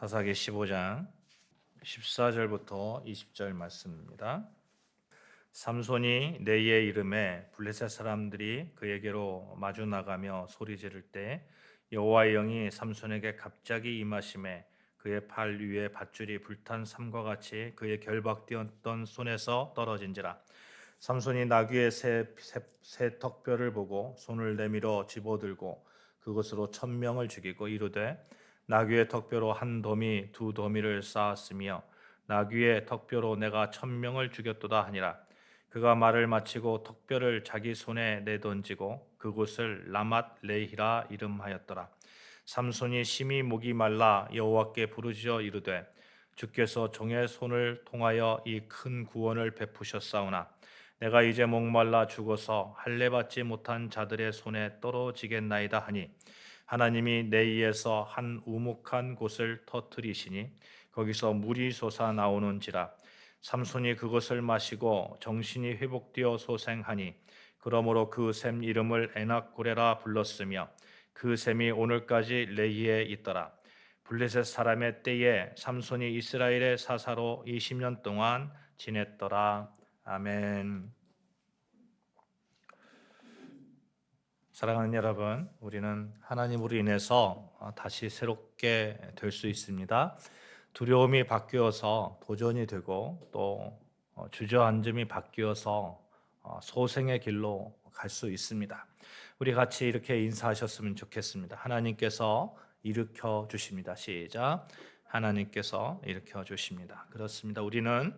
사사기 15장 14절부터 20절 말씀입니다. 삼손이 네이의 이름에 블레셋 사람들이 그에게로 마주 나가며 소리 지를 때 여호와의 영이 삼손에게 갑자기 임하심에 그의 팔 위에 밧줄이 불탄 삼과 같이 그의 결박되었던 손에서 떨어진지라 삼손이 나귀의 새, 새, 새 턱뼈를 보고 손을 내밀어 집어들고 그것으로 천명을 죽이고 이르되 나귀의 턱뼈로 한 더미 두 더미를 쌓았으며 나귀의 턱뼈로 내가 천명을 죽였도다 하니라. 그가 말을 마치고 턱뼈를 자기 손에 내던지고 그곳을 라맛 레히라 이름하였더라. 삼손이 심히 목이 말라 여호와께 부르짖어 이르되 주께서 종의 손을 통하여 이 큰 구원을 베푸셨사오나 내가 이제 목말라 죽어서 할례 받지 못한 자들의 손에 떨어지겠나이다 하니 하나님이 내 이에서 한 우묵한 곳을 터뜨리시니 거기서 물이 솟아 나오는지라. 삼손이 그것을 마시고 정신이 회복되어 소생하니 그러므로 그 샘 이름을 에낙고레라 불렀으며 그 샘이 오늘까지 레이에 있더라. 블레셋 사람의 때에 삼손이 이스라엘의 사사로 20년 동안 지냈더라. 아멘. 사랑하는 여러분, 우리는 하나님으로 인해서 어, 다시 새롭게 될 수 있습니다. 두려움이 바뀌어서 도전이 되고 또 어, 주저앉음이 바뀌어서 어, 소생의 길로 갈 수 있습니다. 우리 같이 이렇게 인사하셨으면 좋겠습니다. 하나님께서 일으켜 주십니다. 시작. 하나님께서 일으켜 주십니다. 그렇습니다. 우리는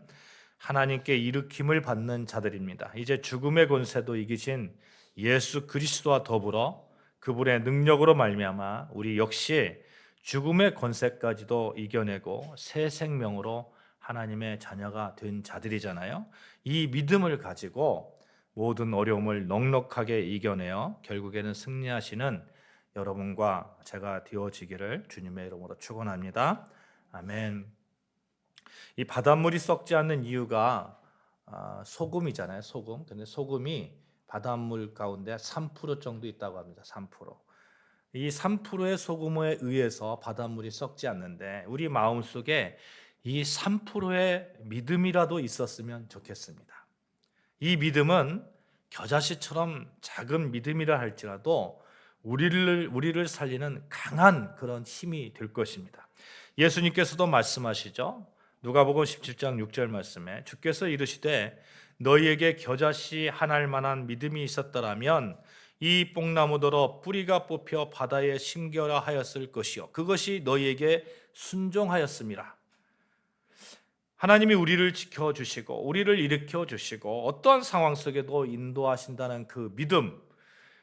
하나님께 일으킴을 받는 자들입니다. 이제 죽음의 권세도 이기신 예수 그리스도와 더불어 그분의 능력으로 말미암아 우리 역시 죽음의 권세까지도 이겨내고 새 생명으로 하나님의 자녀가 된 자들이잖아요. 이 믿음을 가지고 모든 어려움을 넉넉하게 이겨내어 결국에는 승리하시는 여러분과 제가 되어지기를 주님의 이름으로 축원합니다. 아멘. 이 바닷물이 썩지 않는 이유가 아, 소금이잖아요. 소금. 근데 소금이 바닷물 가운데 3% 정도 있다고 합니다. 3%. 이 3%의 소금에 의해서 바닷물이 썩지 않는데 우리 마음속에 이 3%의 믿음이라도 있었으면 좋겠습니다. 이 믿음은 겨자씨처럼 작은 믿음이라 할지라도 우리를 우리를 살리는 강한 그런 힘이 될 것입니다. 예수님께서도 말씀하시죠. 누가복음 17장 6절 말씀에 주께서 이르시되 너희에게 겨자씨 하나일 만한 믿음이 있었더라면 이 뽕나무더러 뿌리가 뽑혀 바다에 심겨라 하였을 것이요 그것이 너희에게 순종하였음이라. 하나님이 우리를 지켜 주시고 우리를 일으켜 주시고 어떠한 상황 속에도 인도하신다는 그 믿음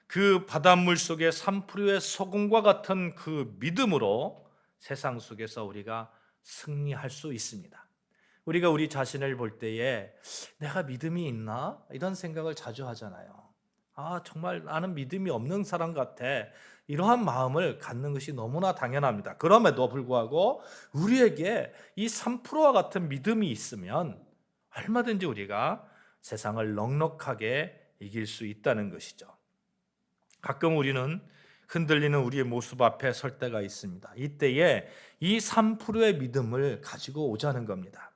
그 바닷물 속의 3%의 소금과 같은 그 믿음으로 세상 속에서 우리가 승리할 수 있습니다. 우리가 우리 자신을 볼 때에 내가 믿음이 있나? 이런 생각을 자주 하잖아요. 아, 정말 나는 믿음이 없는 사람 같아. 이러한 마음을 갖는 것이 너무나 당연합니다. 그럼에도 불구하고 우리에게 이 3%와 같은 믿음이 있으면 얼마든지 우리가 세상을 넉넉하게 이길 수 있다는 것이죠. 가끔 우리는 흔들리는 우리의 모습 앞에 설 때가 있습니다. 이때에 이 3%의 믿음을 가지고 오자는 겁니다.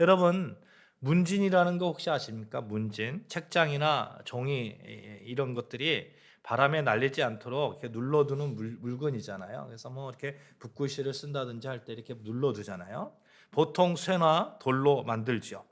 여러분, 문진이라는 거 혹시 아십니까? 문진. 책장이나 종이 이런 것들이 바람에 날리지 않도록 이렇게 눌러두는 물, 물건이잖아요. 그래서 뭐 이렇게 붓글씨를 쓴다든지 할 때 이렇게 눌러두잖아요. 보통 쇠나 돌로 만들지요.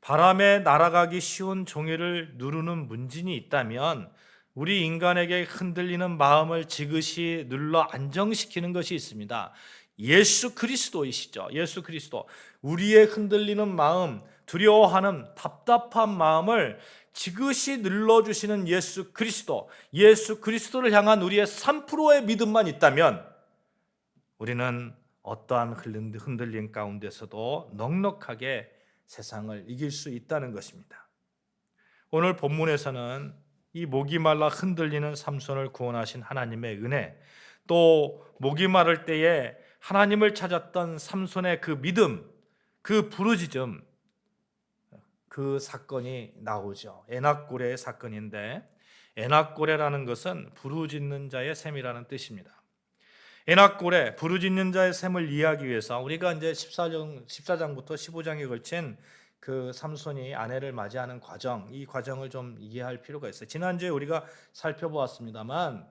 바람에 날아가기 쉬운 종이를 누르는 문진이 있다면 우리 인간에게 흔들리는 마음을 지그시 눌러 안정시키는 것이 있습니다. 예수 그리스도이시죠. 예수 그리스도. 우리의 흔들리는 마음, 두려워하는 답답한 마음을 지그시 눌러주시는 예수 그리스도. 예수 그리스도를 향한 우리의 3%의 믿음만 있다면 우리는 어떠한 흔들림 가운데서도 넉넉하게 세상을 이길 수 있다는 것입니다. 오늘 본문에서는 이 목이 말라 흔들리는 삼손을 구원하신 하나님의 은혜, 또 목이 마를 때에 하나님을 찾았던 삼손의 그 믿음, 그 부르짖음, 그 사건이 나오죠. 에낙고레의 사건인데 에낙고레라는 것은 부르짖는 자의 셈이라는 뜻입니다. 에낙골에 부르짖는 자의 셈을 이해하기 위해서 우리가 이제 14장 14장부터 15장에 걸친 그 삼손이 아내를 맞이하는 과정, 이 과정을 좀 이해할 필요가 있어요. 지난주에 우리가 살펴보았습니다만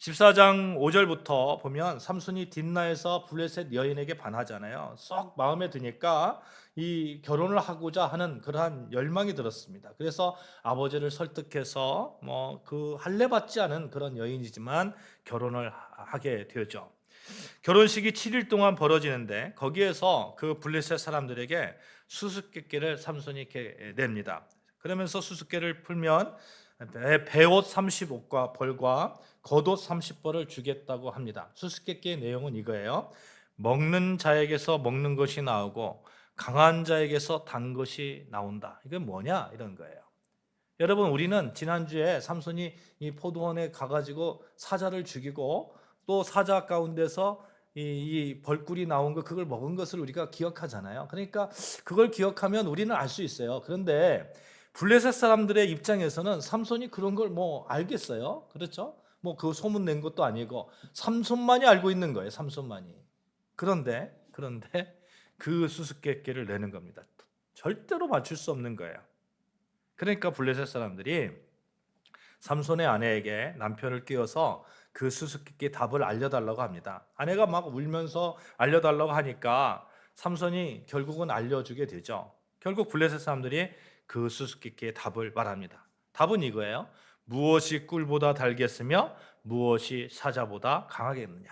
14장 5절부터 보면 삼손이 딥나에서 블레셋 여인에게 반하잖아요. 썩 마음에 드니까 이 결혼을 하고자 하는 그러한 열망이 들었습니다. 그래서 아버지를 설득해서 뭐 그 할례 받지 않은 그런 여인이지만 결혼을 하- 하게 되었죠. 결혼식이 7일 동안 벌어지는데 거기에서 그 블레셋 사람들에게 수수께끼를 삼손이 냅니다. 그러면서 수수께를 풀면 배- 배옷 30옷과 벌과 겉옷 30벌을 주겠다고 합니다. 수수께끼의 내용은 이거예요. 먹는 자에게서 먹는 것이 나오고 강한 자에게서 단 것이 나온다. 이게 뭐냐 이런 거예요. 여러분 우리는 지난주에 삼손이 이 포도원에 가가지고 사자를 죽이고 또 사자 가운데서 이, 이 벌꿀이 나온 거 그걸 먹은 것을 우리가 기억하잖아요. 그러니까 그걸 기억하면 우리는 알 수 있어요. 그런데 블레셋 사람들의 입장에서는 삼손이 그런 걸 뭐 알겠어요? 그렇죠? 뭐 그 소문 낸 것도 아니고 삼손만이 알고 있는 거예요. 삼손만이. 그런데 그런데 그 수수께끼를 내는 겁니다. 절대로 맞출 수 없는 거예요. 그러니까 블레셋 사람들이 삼손의 아내에게 남편을 끼워서 그 수수께끼 답을 알려달라고 합니다. 아내가 막 울면서 알려달라고 하니까 삼손이 결국은 알려주게 되죠. 결국 블레셋 사람들이 그 수수께끼의 답을 말합니다. 답은 이거예요. 무엇이 꿀보다 달겠으며 무엇이 사자보다 강하겠느냐.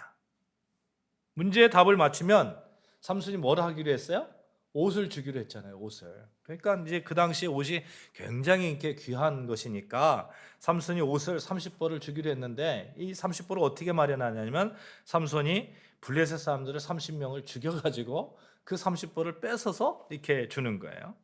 문제의 답을 맞추면 삼손이 뭘 하기로 했어요? 옷을 주기로 했잖아요. 옷을. 그러니까 이제 그 당시 옷이 굉장히 이렇게 귀한 것이니까 삼손이 옷을 30벌을 주기로 했는데 이 30벌을 어떻게 마련하냐면 삼손이 블레셋 사람들을 30명을 죽여 가지고 그 30벌을 뺏어서 이렇게 주는 거예요.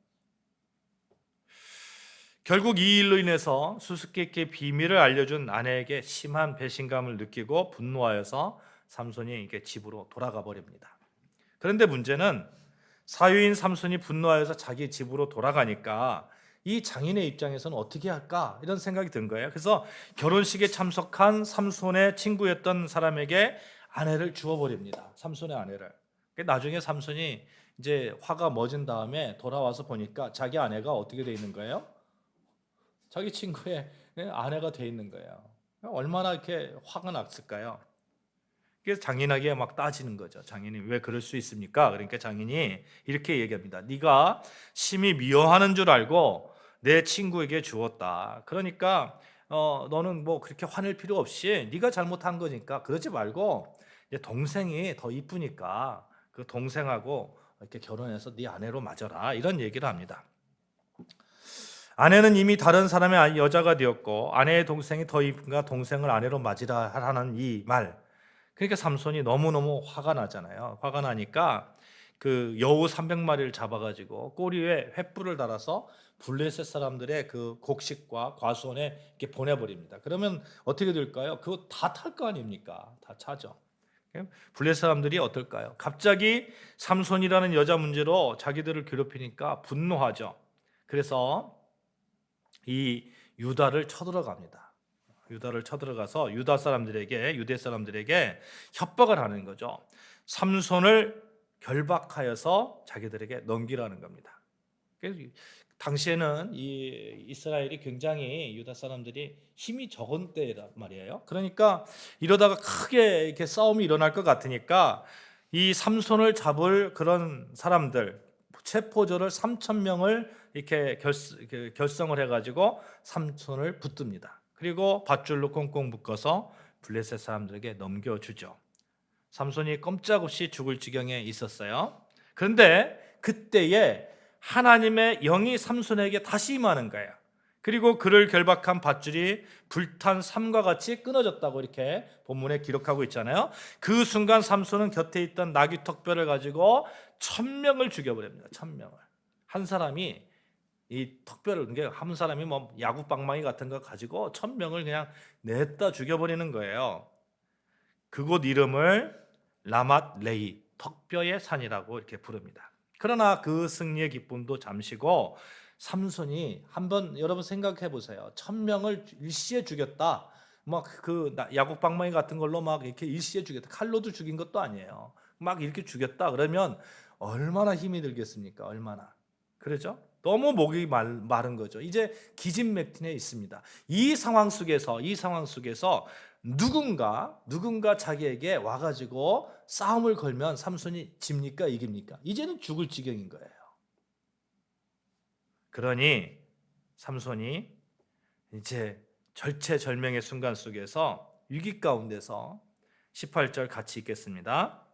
결국 이 일로 인해서 수수께끼의 비밀을 알려준 아내에게 심한 배신감을 느끼고 분노하여서 삼손이 이렇게 집으로 돌아가 버립니다. 그런데 문제는 사유인 삼손이 분노하여서 자기 집으로 돌아가니까 이 장인의 입장에서는 어떻게 할까 이런 생각이 든 거예요. 그래서 결혼식에 참석한 삼손의 친구였던 사람에게 아내를 주어 버립니다. 삼손의 아내를. 나중에 삼손이 이제 화가 멎은 다음에 돌아와서 보니까 자기 아내가 어떻게 돼 있는 거예요? 자기 친구의 아내가 돼 있는 거예요. 얼마나 이렇게 화가 났을까요? 그래서 장인에게 막 따지는 거죠. 장인이 왜 그럴 수 있습니까? 그러니까 장인이 이렇게 얘기합니다. 네가 심히 미워하는 줄 알고 내 친구에게 주었다. 그러니까 어, 너는 뭐 그렇게 화낼 필요 없이 네가 잘못한 거니까 그러지 말고 동생이 더 이쁘니까 그 동생하고 이렇게 결혼해서 네 아내로 맞아라 이런 얘기를 합니다. 아내는 이미 다른 사람의 여자가 되었고 아내의 동생이 더 이쁜가 동생을 아내로 맞이라 하라는 이 말. 그러니까 삼손이 너무너무 화가 나잖아요. 화가 나니까 그 여우 300마리를 잡아가지고 꼬리에 횃불을 달아서 블레셋 사람들의 그 곡식과 과수원에 이렇게 보내버립니다. 그러면 어떻게 될까요? 그거 다 탈 거 아닙니까? 다 차죠. 블레셋 사람들이 어떨까요? 갑자기 삼손이라는 여자 문제로 자기들을 괴롭히니까 분노하죠. 그래서 이 유다를 쳐들어갑니다. 유다를 쳐들어가서 유다 사람들에게 유대 사람들에게 협박을 하는 거죠. 삼손을 결박하여서 자기들에게 넘기라는 겁니다. 당시에는 이 이스라엘이 굉장히 유다 사람들이 힘이 적은 때란 말이에요. 그러니까 이러다가 크게 이렇게 싸움이 일어날 것 같으니까 이 삼손을 잡을 그런 사람들 체포조를 3천 명을 이렇게 결, 결성을 해가지고 삼손을 붙듭니다. 그리고 밧줄로 꽁꽁 묶어서 블레셋 사람들에게 넘겨주죠. 삼손이 꼼짝없이 죽을 지경에 있었어요. 그런데 그때에 하나님의 영이 삼손에게 다시 임하는 거예요. 그리고 그를 결박한 밧줄이 불탄 삼과 같이 끊어졌다고 이렇게 본문에 기록하고 있잖아요. 그 순간 삼손은 곁에 있던 나귀 턱뼈를 가지고 천 명을 죽여버립니다. 천 명을 한 사람이 이 턱뼈를 이게 한 사람이 뭐 야구 방망이 같은 거 가지고 천 명을 그냥 냈다 죽여버리는 거예요. 그곳 이름을 라맛 레이 턱뼈의 산이라고 이렇게 부릅니다. 그러나 그 승리의 기쁨도 잠시고 삼손이 한번 여러분 생각해 보세요. 천 명을 일시에 죽였다. 막 그 야구 방망이 같은 걸로 막 이렇게 일시에 죽였다. 칼로도 죽인 것도 아니에요. 막 이렇게 죽였다 그러면 얼마나 힘이 들겠습니까? 얼마나. 그렇죠? 너무 목이 말, 마른 거죠. 이제 기진맥진에 있습니다. 이 상황 속에서 이 상황 속에서 누군가 누군가 자기에게 와가지고 싸움을 걸면 삼손이 집니까 이깁니까? 이제는 죽을 지경인 거예요. 그러니 삼손이 이제 절체절명의 순간 속에서 위기 가운데서 18절 같이 읽겠습니다.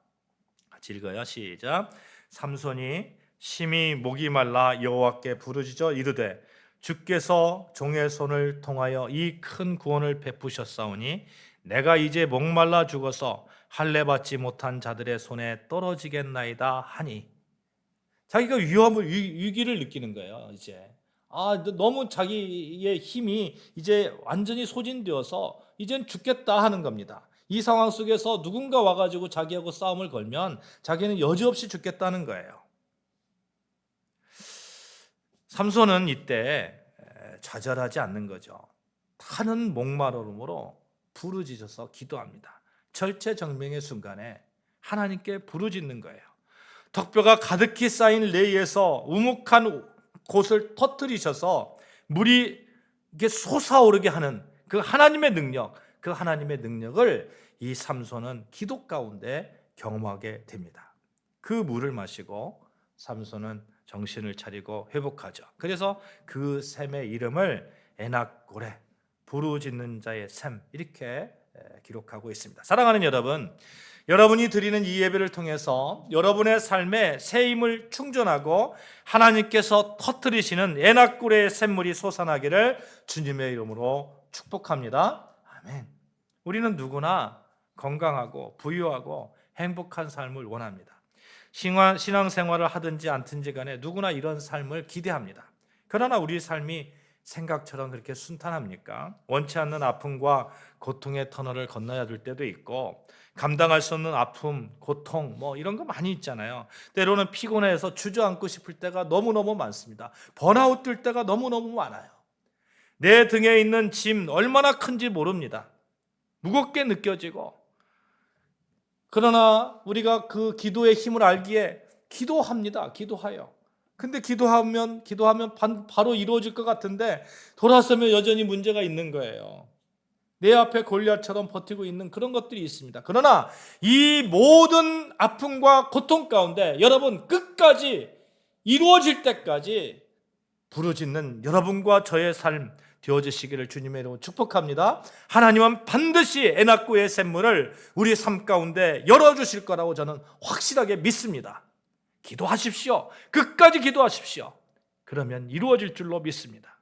같이 읽어요. 시작. 삼손이 심히 목이 말라 여호와께 부르짖어 이르되 주께서 종의 손을 통하여 이 큰 구원을 베푸셨사오니 내가 이제 목말라 죽어서 할례 받지 못한 자들의 손에 떨어지겠나이다 하니 자기가 위험을 위, 위기를 느끼는 거예요. 이제 아 너무 자기의 힘이 이제 완전히 소진되어서 이젠 죽겠다 하는 겁니다. 이 상황 속에서 누군가 와가지고 자기하고 싸움을 걸면 자기는 여지없이 죽겠다는 거예요. 삼손은 이때 좌절하지 않는 거죠. 타는 목마름으로 부르짖어서 기도합니다. 절체정명의 순간에 하나님께 부르짖는 거예요. 덕뼈가 가득히 쌓인 레이에서 우묵한 곳을 터뜨리셔서 물이 이게 솟아오르게 하는 그 하나님의 능력, 그 하나님의 능력을 이 삼손은 기도 가운데 경험하게 됩니다. 그 물을 마시고 삼손은 정신을 차리고 회복하죠. 그래서 그 샘의 이름을 에낙고레 부르짖는 자의 샘 이렇게 기록하고 있습니다. 사랑하는 여러분, 여러분이 드리는 이 예배를 통해서 여러분의 삶에 새 힘을 충전하고 하나님께서 터뜨리시는 에낙굴의 샘물이 솟아나기를 주님의 이름으로 축복합니다. 아멘. 우리는 누구나 건강하고 부유하고 행복한 삶을 원합니다. 신앙생활을 하든지 않든지 간에 누구나 이런 삶을 기대합니다. 그러나 우리 삶이 생각처럼 그렇게 순탄합니까? 원치 않는 아픔과 고통의 터널을 건너야 될 때도 있고 감당할 수 없는 아픔, 고통 뭐 이런 거 많이 있잖아요. 때로는 피곤해서 주저앉고 싶을 때가 너무너무 많습니다. 번아웃 들 때가 너무너무 많아요. 내 등에 있는 짐 얼마나 큰지 모릅니다. 무겁게 느껴지고 그러나 우리가 그 기도의 힘을 알기에 기도합니다. 기도하여. 근데 기도하면 기도하면 바로 이루어질 것 같은데 돌아서면 여전히 문제가 있는 거예요. 내 앞에 골리앗처럼 버티고 있는 그런 것들이 있습니다. 그러나 이 모든 아픔과 고통 가운데 여러분 끝까지 이루어질 때까지 부르짖는 여러분과 저의 삶 되어지시기를 주님의 이름으로 축복합니다. 하나님은 반드시 에낙구의 샘물을 우리 삶 가운데 열어주실 거라고 저는 확실하게 믿습니다. 기도하십시오. 끝까지 기도하십시오. 그러면 이루어질 줄로 믿습니다.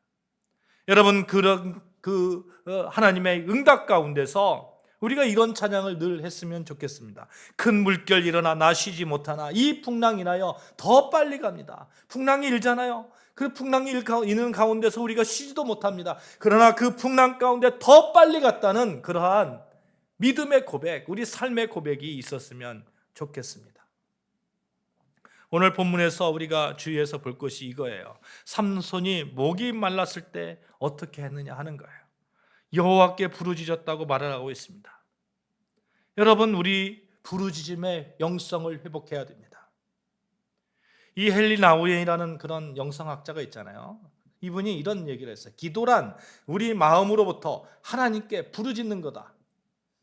여러분 그런 그 어, 하나님의 응답 가운데서 우리가 이런 찬양을 늘 했으면 좋겠습니다. 큰 물결 일어나 나 쉬지 못하나 이 풍랑 인하여 더 빨리 갑니다. 풍랑이 일잖아요. 그 풍랑이 일는 가운데서 우리가 쉬지도 못합니다. 그러나 그 풍랑 가운데 더 빨리 갔다는 그러한 믿음의 고백, 우리 삶의 고백이 있었으면 좋겠습니다. 오늘 본문에서 우리가 주의해서 볼 것이 이거예요. 삼손이 목이 말랐을 때 어떻게 했느냐 하는 거예요. 여호와께 부르짖었다고 말을 하고 있습니다. 여러분 우리 부르짖음의 영성을 회복해야 됩니다. 이 헨리 나우엔이라는 그런 영성학자가 있잖아요. 이분이 이런 얘기를 했어요. 기도란 우리 마음으로부터 하나님께 부르짖는 거다.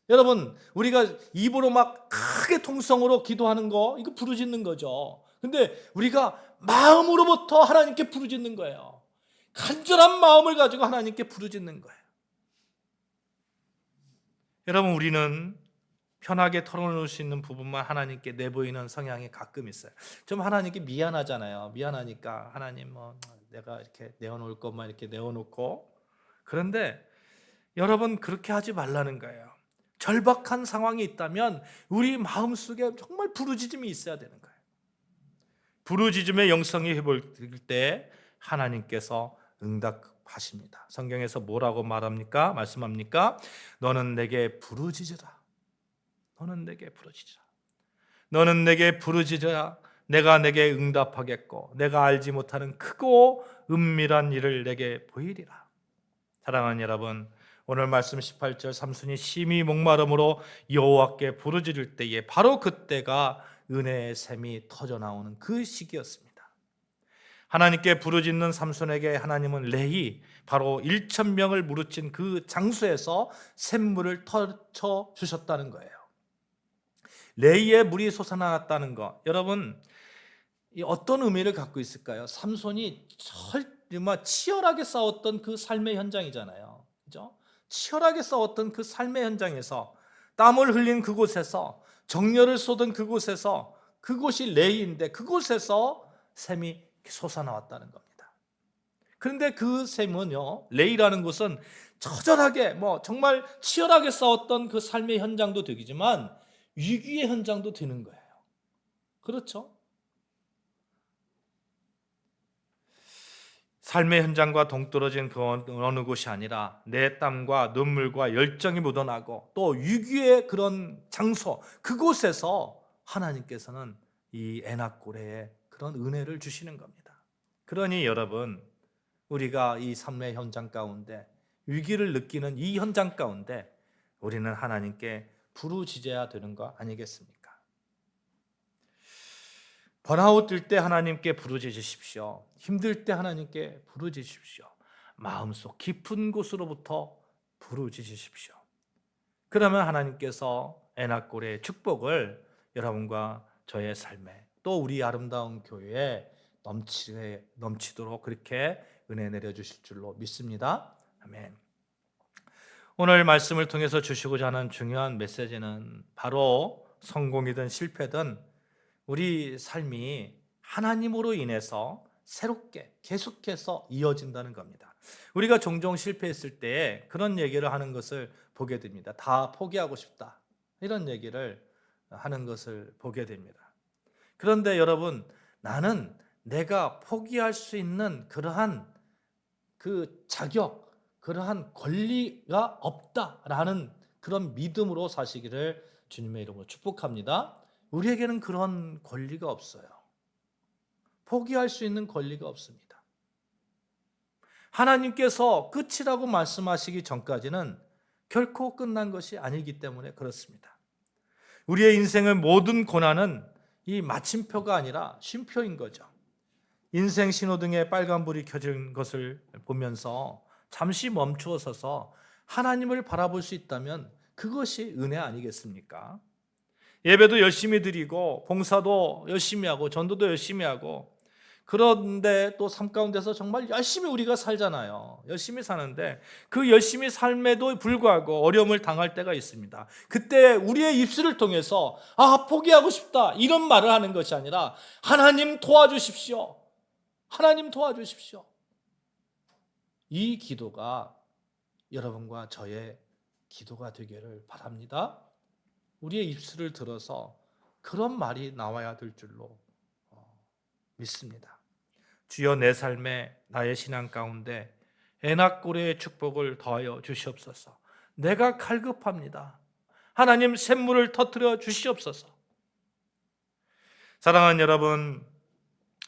여러분, 우리가 입으로 막 크게 통성으로 기도하는 거, 이거 부르짖는 거죠. 근데 우리가 마음으로부터 하나님께 부르짖는 거예요. 간절한 마음을 가지고 하나님께 부르짖는 거예요. 여러분, 우리는 편하게 털어놓을 수 있는 부분만 하나님께 내보이는 성향이 가끔 있어요. 좀 하나님께 미안하잖아요. 미안하니까 하나님 뭐 내가 이렇게 내어놓을 것만 이렇게 내어놓고 그런데 여러분 그렇게 하지 말라는 거예요. 절박한 상황이 있다면 우리 마음속에 정말 부르짖음이 있어야 되는 거예요. 부르짖음의 영성이 회복될 때 하나님께서 응답하십니다. 성경에서 뭐라고 말합니까? 말씀합니까? 너는 내게 부르짖으라. 너는 내게 부르짖으라. 너는 내게 부르짖어야 내가 내게 응답하겠고 내가 알지 못하는 크고 은밀한 일을 내게 보이리라. 사랑하는 여러분, 오늘 말씀 18절 삼손이 심히 목마름으로 여호와께 부르짖을 때에 바로 그때가 은혜의 샘이 터져 나오는 그 시기였습니다. 하나님께 부르짖는 삼손에게 하나님은 레히 바로 1천 명을 무르친 그 장소에서 샘물을 터쳐 주셨다는 거예요. 레이의 물이 솟아났다는 것. 여러분 이 어떤 의미를 갖고 있을까요? 삼손이 정말 치열하게 싸웠던 그 삶의 현장이잖아요. 그죠? 치열하게 싸웠던 그 삶의 현장에서 땀을 흘린 그곳에서 정열을 쏟은 그곳에서 그곳이 레이인데 그곳에서 샘이 솟아나왔다는 겁니다. 그런데 그 샘은요, 레이라는 곳은 처절하게 뭐 정말 치열하게 싸웠던 그 삶의 현장도 되지만 위기의 현장도 되는 거예요. 그렇죠? 삶의 현장과 동떨어진 그 어느 곳이 아니라 내 땀과 눈물과 열정이 묻어나고 또 위기의 그런 장소 그곳에서 하나님께서는 이 에낙고레에 그런 은혜를 주시는 겁니다. 그러니 여러분 우리가 이 삶의 현장 가운데 위기를 느끼는 이 현장 가운데 우리는 하나님께 부르짖어야 되는 거 아니겠습니까? 번아웃 들때 하나님께 부르짖으십시오. 힘들 때 하나님께 부르짖으십시오. 마음속 깊은 곳으로부터 부르짖으십시오. 그러면 하나님께서 에나골의 축복을 여러분과 저의 삶에 또 우리 아름다운 교회에 넘치, 넘치도록 그렇게 은혜 내려주실 줄로 믿습니다. 아멘. 오늘 말씀을 통해서 주시고자 하는 중요한 메시지는 바로 성공이든 실패든 우리 삶이 하나님으로 인해서 새롭게 계속해서 이어진다는 겁니다. 우리가 종종 실패했을 때 그런 얘기를 하는 것을 보게 됩니다. 다 포기하고 싶다. 이런 얘기를 하는 것을 보게 됩니다. 그런데 여러분, 나는 내가 포기할 수 있는 그러한 그 자격, 그러한 권리가 없다라는 그런 믿음으로 사시기를 주님의 이름으로 축복합니다. 우리에게는 그런 권리가 없어요. 포기할 수 있는 권리가 없습니다. 하나님께서 끝이라고 말씀하시기 전까지는 결코 끝난 것이 아니기 때문에 그렇습니다. 우리의 인생의 모든 고난은 이 마침표가 아니라 쉼표인 거죠. 인생 신호등에 빨간불이 켜진 것을 보면서 잠시 멈추어 서서 하나님을 바라볼 수 있다면 그것이 은혜 아니겠습니까? 예배도 열심히 드리고 봉사도 열심히 하고 전도도 열심히 하고 그런데 또 삶 가운데서 정말 열심히 우리가 살잖아요. 열심히 사는데 그 열심히 삶에도 불구하고 어려움을 당할 때가 있습니다. 그때 우리의 입술을 통해서 아, 포기하고 싶다. 이런 말을 하는 것이 아니라 하나님 도와주십시오. 하나님 도와주십시오. 이 기도가 여러분과 저의 기도가 되기를 바랍니다. 우리의 입술을 들어서 그런 말이 나와야 될 줄로 어, 믿습니다. 주여 내 삶에 나의 신앙 가운데 애낙고래의 축복을 더하여 주시옵소서. 내가 갈급합니다. 하나님 샘물을 터뜨려 주시옵소서. 사랑하는 여러분,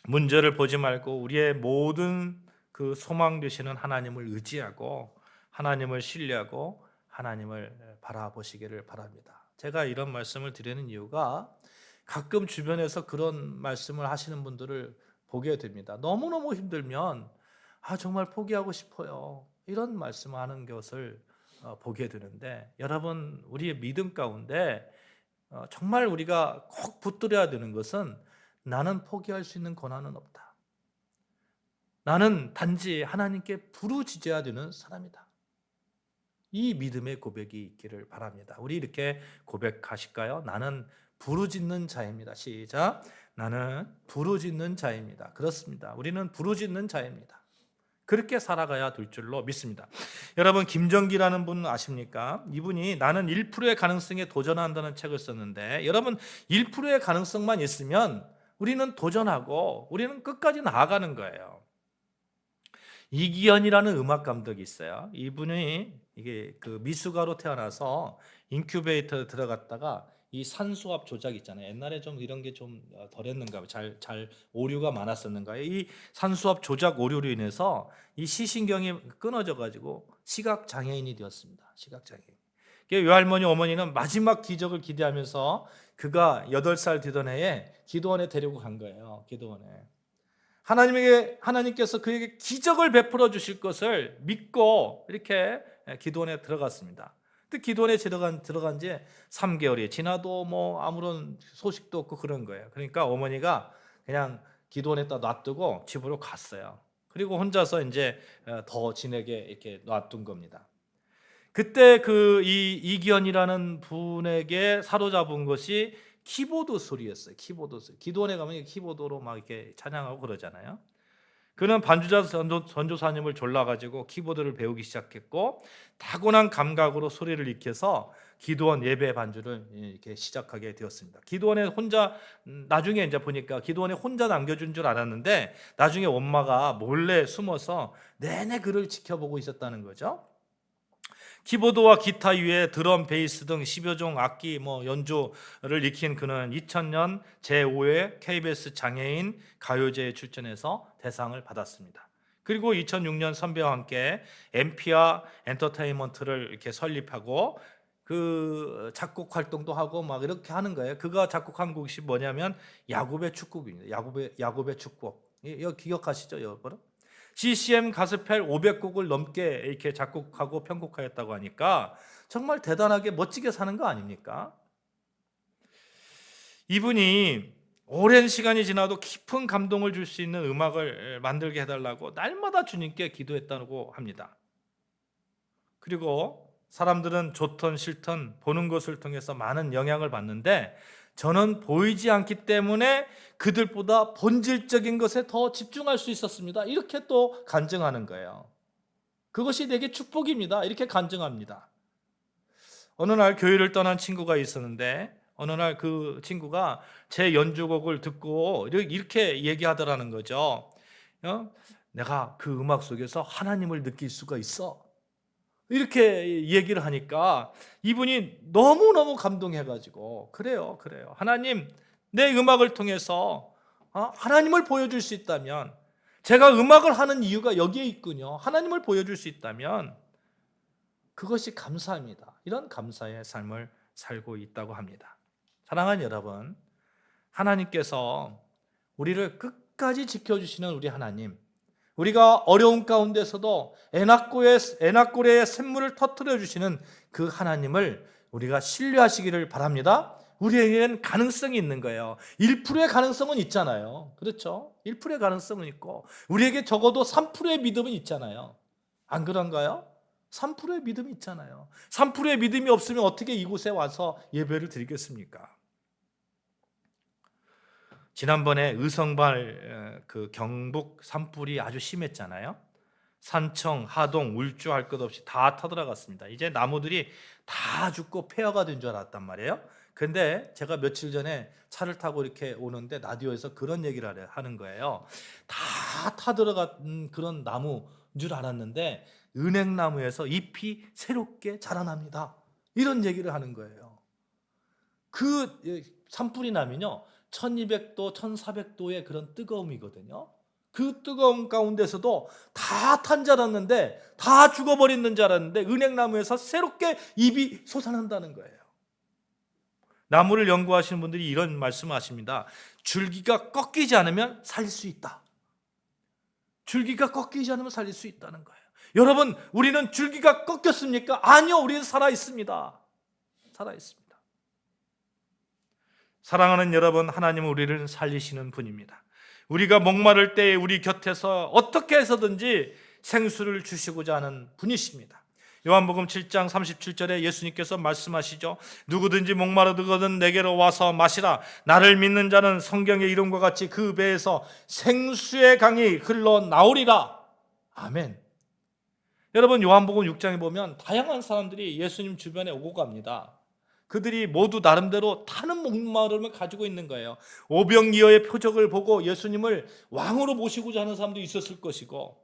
문제를 보지 말고 우리의 모든 그 소망 되시는 하나님을 의지하고 하나님을 신뢰하고 하나님을 바라보시기를 바랍니다. 제가 이런 말씀을 드리는 이유가 가끔 주변에서 그런 말씀을 하시는 분들을 보게 됩니다. 너무너무 힘들면 아 정말 포기하고 싶어요. 이런 말씀하는 것을 어, 보게 되는데 여러분 우리의 믿음 가운데 어, 정말 우리가 꼭 붙들어야 되는 것은 나는 포기할 수 있는 권한은 없다. 나는 단지 하나님께 부르짖어야 되는 사람이다. 이 믿음의 고백이 있기를 바랍니다. 우리 이렇게 고백하실까요? 나는 부르짖는 자입니다. 시작. 나는 부르짖는 자입니다. 그렇습니다. 우리는 부르짖는 자입니다. 그렇게 살아가야 될 줄로 믿습니다. 여러분 김정기라는 분 아십니까? 이분이 나는 1%의 가능성에 도전한다는 책을 썼는데 여러분 1%의 가능성만 있으면 우리는 도전하고 우리는 끝까지 나아가는 거예요. 이기현이라는 음악 감독이 있어요. 이분이 이게 그 미숙아로 태어나서 인큐베이터에 들어갔다가 이 산수압 조작 있잖아요. 옛날에 좀 이런 게 좀 덜했는가, 잘 잘 오류가 많았었는가요? 이 산수압 조작 오류로 인해서 이 시신경이 끊어져 가지고 시각 장애인이 되었습니다. 시각 장애인. 외할머니 어머니는 마지막 기적을 기대하면서 그가 8살 되던 해에 기도원에 데리고 간 거예요. 기도원에. 하나님에게 하나님께서 그에게 기적을 베풀어 주실 것을 믿고 이렇게 기도원에 들어갔습니다. 근데 기도원에 들어간 들어간 지 3개월이 지나도 뭐 아무런 소식도 없고 그런 거예요. 그러니까 어머니가 그냥 기도원에다 놔두고 집으로 갔어요. 그리고 혼자서 이제 더 지내게 이렇게 놔둔 겁니다. 그때 그 이 이기현이라는 분에게 사로잡은 것이 키보드 소리였어요. 키보드 소리. 기도원에 가면 키보드로 막 이렇게 찬양하고 그러잖아요. 그는 반주자 전도, 사님을 졸라가지고 키보드를 배우기 시작했고 타고난 감각으로 소리를 익혀서 기도원 예배 반주를 이렇게 시작하게 되었습니다. 기도원에 혼자 음, 나중에 이제 보니까 기도원에 혼자 남겨준 줄 알았는데 나중에 엄마가 몰래 숨어서 내내 그를 지켜보고 있었다는 거죠. 키보드와 기타 위에 드럼, 베이스 등 10여 종 악기 뭐 연주를 익힌 그는 2000년 제5회 KBS 장애인 가요제에 출전해서 대상을 받았습니다. 그리고 2006년 선배와 함께 엠피아 엔터테인먼트를 이렇게 설립하고 그 작곡 활동도 하고 막 이렇게 하는 거예요. 그가 작곡한 곡이 뭐냐면 야곱의 축복입니다. 야곱의 야곱의 축복. 이거 기억하시죠, 여러분? CCM 가스펠 500곡을 넘게 이렇게 작곡하고 편곡하였다고 하니까 정말 대단하게 멋지게 사는 거 아닙니까? 이분이 오랜 시간이 지나도 깊은 감동을 줄 수 있는 음악을 만들게 해달라고 날마다 주님께 기도했다고 합니다. 그리고 사람들은 좋던 싫던 보는 것을 통해서 많은 영향을 받는데 저는 보이지 않기 때문에 그들보다 본질적인 것에 더 집중할 수 있었습니다. 이렇게 또 간증하는 거예요. 그것이 내게 축복입니다. 이렇게 간증합니다. 어느 날 교회를 떠난 친구가 있었는데 어느 날 그 친구가 제 연주곡을 듣고 이렇게 얘기하더라는 거죠. 어? 내가 그 음악 속에서 하나님을 느낄 수가 있어. 이렇게 얘기를 하니까 이분이 너무너무 감동해가지고 그래요 그래요. 하나님 내 음악을 통해서 어, 하나님을 보여줄 수 있다면 제가 음악을 하는 이유가 여기에 있군요. 하나님을 보여줄 수 있다면 그것이 감사합니다. 이런 감사의 삶을 살고 있다고 합니다. 사랑하는 여러분 하나님께서 우리를 끝까지 지켜주시는 우리 하나님 우리가 어려운 가운데서도 애낙고의 애낙고래의 샘물을 터뜨려 주시는 그 하나님을 우리가 신뢰하시기를 바랍니다. 우리에게는 가능성이 있는 거예요. 1%의 가능성은 있잖아요. 그렇죠? 1%의 가능성은 있고 우리에게 적어도 3%의 믿음은 있잖아요. 안 그런가요? 3%의 믿음이 있잖아요. 3%의 믿음이 없으면 어떻게 이곳에 와서 예배를 드리겠습니까? 지난번에 의성발 그 경북 산불이 아주 심했잖아요. 산청, 하동, 울주 할 것 없이 다 타들어갔습니다. 이제 나무들이 다 죽고 폐허가 된 줄 알았단 말이에요. 근데 제가 며칠 전에 차를 타고 이렇게 오는데 라디오에서 그런 얘기를 하는 거예요. 다 타들어간 그런 나무인 줄 알았는데 은행나무에서 잎이 새롭게 자라납니다. 이런 얘기를 하는 거예요. 그 예, 산불이 나면요. 1200도, 1400도의 그런 뜨거움이거든요. 그 뜨거움 가운데서도 다 탄 줄 알았는데 다 죽어버리는 줄 알았는데 은행나무에서 새롭게 잎이 솟아난다는 거예요. 나무를 연구하시는 분들이 이런 말씀을 하십니다. 줄기가 꺾이지 않으면 살릴 수 있다. 줄기가 꺾이지 않으면 살릴 수 있다는 거예요. 여러분, 우리는 줄기가 꺾였습니까? 아니요, 우리는 살아 있습니다. 살아 있습니다. 사랑하는 여러분, 하나님은 우리를 살리시는 분입니다. 우리가 목마를 때 우리 곁에서 어떻게 해서든지 생수를 주시고자 하는 분이십니다. 요한복음 7장 37절에 예수님께서 말씀하시죠. 누구든지 목마르거든 내게로 와서 마시라. 나를 믿는 자는 성경의 이름과 같이 그 배에서 생수의 강이 흘러 나오리라. 아멘. 여러분 요한복음 6장에 보면 다양한 사람들이 예수님 주변에 오고 갑니다. 그들이 모두 나름대로 타는 목마름을 가지고 있는 거예요. 오병이어의 표적을 보고 예수님을 왕으로 모시고자 하는 사람도 있었을 것이고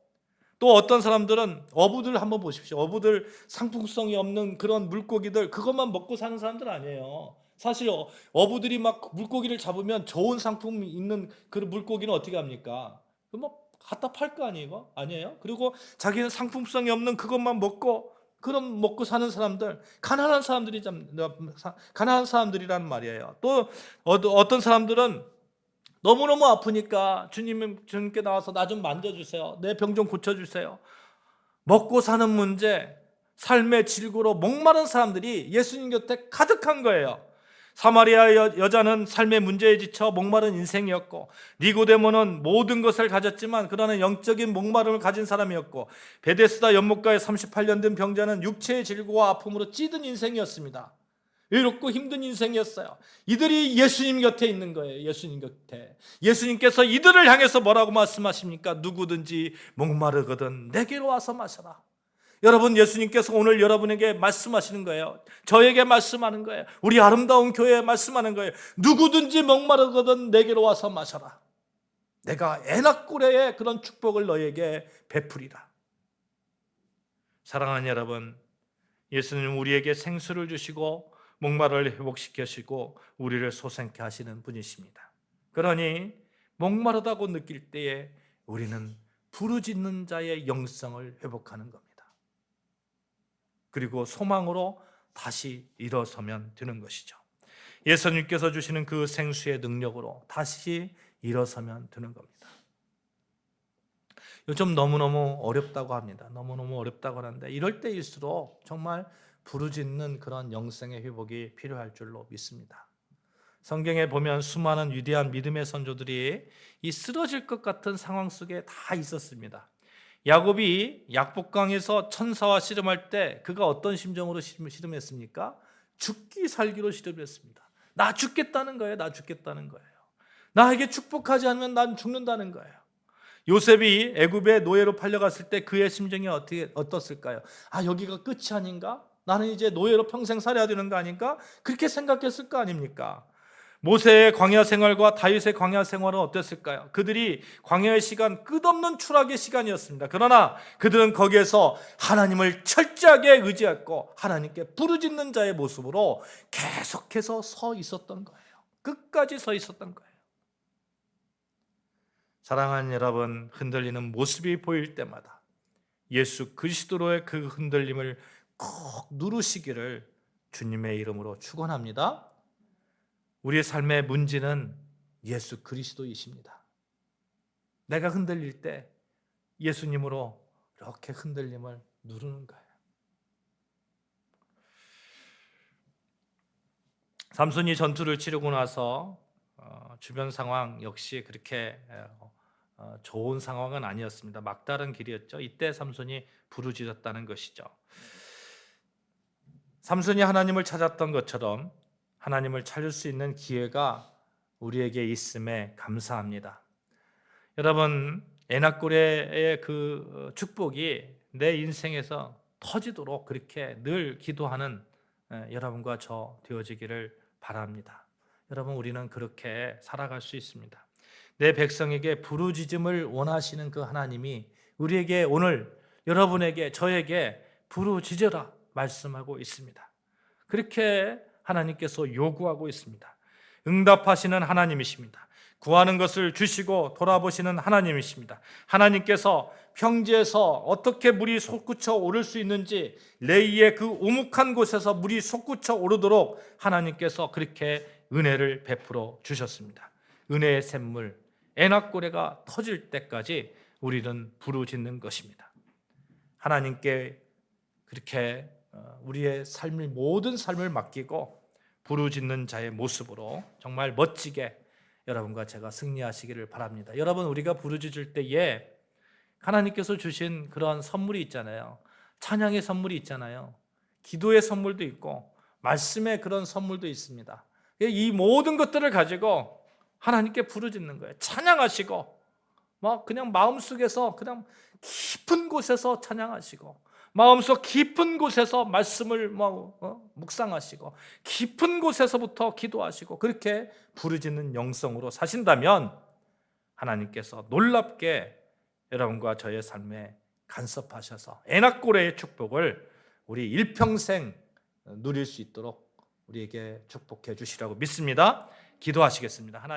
또 어떤 사람들은 어부들 한번 보십시오. 어부들 상품성이 없는 그런 물고기들 그것만 먹고 사는 사람들 아니에요. 사실 어- 어부들이 막 물고기를 잡으면 좋은 상품 있는 그 물고기는 어떻게 합니까? 그뭐 갖다 팔 거 아니에요? 아니에요? 그리고 자기는 상품성이 없는 그것만 먹고 그런 먹고 사는 사람들 가난한 사람들이 참 가난한 사람들이라는 말이에요. 또 어- 어떤 사람들은 너무너무 아프니까 주님 주님께 나와서 나 좀 만져주세요. 내 병 좀 고쳐주세요. 먹고 사는 문제, 삶의 질고로 목마른 사람들이 예수님 곁에 가득한 거예요. 사마리아 여, 여자는 삶의 문제에 지쳐 목마른 인생이었고 니고데모는 모든 것을 가졌지만 그러나 영적인 목마름을 가진 사람이었고 베데스다 연못가에 38년 된 병자는 육체의 질고와 아픔으로 찌든 인생이었습니다. 외롭고 힘든 인생이었어요. 이들이 예수님 곁에 있는 거예요. 예수님 곁에. 예수님께서 이들을 향해서 뭐라고 말씀하십니까? 누구든지 목마르거든 내게로 와서 마셔라. 여러분 예수님께서 오늘 여러분에게 말씀하시는 거예요. 저에게 말씀하는 거예요. 우리 아름다운 교회에 말씀하는 거예요. 누구든지 목마르거든 내게로 와서 마셔라. 내가 애낙고레의 그런 축복을 너에게 베풀이라. 사랑하는 여러분, 예수님 우리에게 생수를 주시고 목마를 회복시키시고 우리를 소생케 하시는 분이십니다. 그러니 목마르다고 느낄 때에 우리는 부르짖는 자의 영성을 회복하는 겁니다. 그리고 소망으로 다시 일어서면 되는 것이죠. 예수님께서 주시는 그 생수의 능력으로 다시 일어서면 되는 겁니다. 요즘 너무너무 어렵다고 합니다. 너무너무 어렵다고 하는데 이럴 때일수록 정말 부르짖는 그런 영성의 회복이 필요할 줄로 믿습니다. 성경에 보면 수많은 위대한 믿음의 선조들이 이 쓰러질 것 같은 상황 속에 다 있었습니다. 야곱이 약복강에서 천사와 씨름할 때 그가 어떤 심정으로 씨름했습니까? 죽기 살기로 씨름했습니다. 나 죽겠다는 거예요. 나 죽겠다는 거예요. 나에게 축복하지 않으면 난 죽는다는 거예요. 요셉이 애굽의 노예로 팔려갔을 때 그의 심정이 어떻게 어떻을까요? 아 여기가 끝이 아닌가? 나는 이제 노예로 평생 살아야 되는 거 아닌가? 그렇게 생각했을 거 아닙니까? 모세의 광야 생활과 다윗의 광야 생활은 어땠을까요? 그들이 광야의 시간 끝없는 추락의 시간이었습니다. 그러나 그들은 거기에서 하나님을 철저하게 의지했고 하나님께 부르짖는 자의 모습으로 계속해서 서 있었던 거예요. 끝까지 서 있었던 거예요. 사랑하는 여러분, 흔들리는 모습이 보일 때마다 예수 그리스도로의 그 흔들림을 꼭 누르시기를 주님의 이름으로 축원합니다. 우리의 삶의 문제는 예수 그리스도이십니다. 내가 흔들릴 때 예수님으로 이렇게 흔들림을 누르는 거예요. 삼손이 전투를 치르고 나서 어, 주변 상황 역시 그렇게 어, 좋은 상황은 아니었습니다. 막다른 길이었죠. 이때 삼손이 부르짖었다는 것이죠. 삼손이 하나님을 찾았던 것처럼 하나님을 찾을 수 있는 기회가 우리에게 있음에 감사합니다. 여러분, 에나골의 그 축복이 내 인생에서 터지도록 그렇게 늘 기도하는 여러분과 저 되어지기를 바랍니다. 여러분, 우리는 그렇게 살아갈 수 있습니다. 내 백성에게 부르짖음을 원하시는 그 하나님이 우리에게 오늘 여러분에게 저에게 부르짖어라 말씀하고 있습니다. 그렇게 하나님께서 요구하고 있습니다. 응답하시는 하나님이십니다. 구하는 것을 주시고 돌아보시는 하나님이십니다. 하나님께서 평지에서 어떻게 물이 솟구쳐 오를 수 있는지 레이의 그 우묵한 곳에서 물이 솟구쳐 오르도록 하나님께서 그렇게 은혜를 베풀어 주셨습니다. 은혜의 샘물 애낙고래가 터질 때까지 우리는 부르짖는 것입니다. 하나님께 그렇게 어, 우리의 삶을 모든 삶을 맡기고 부르짖는 자의 모습으로 정말 멋지게 여러분과 제가 승리하시기를 바랍니다. 여러분 우리가 부르짖을 때에 하나님께서 주신 그런 선물이 있잖아요. 찬양의 선물이 있잖아요. 기도의 선물도 있고 말씀의 그런 선물도 있습니다. 이 모든 것들을 가지고 하나님께 부르짖는 거예요. 찬양하시고 막 그냥 마음속에서 그냥 깊은 곳에서 찬양하시고 마음속 깊은 곳에서 말씀을 뭐 어? 묵상하시고 깊은 곳에서부터 기도하시고 그렇게 부르짖는 영성으로 사신다면 하나님께서 놀랍게 여러분과 저의 삶에 간섭하셔서 애낙고래의 축복을 우리 일평생 누릴 수 있도록 우리에게 축복해 주시라고 믿습니다. 기도하시겠습니다. 하나님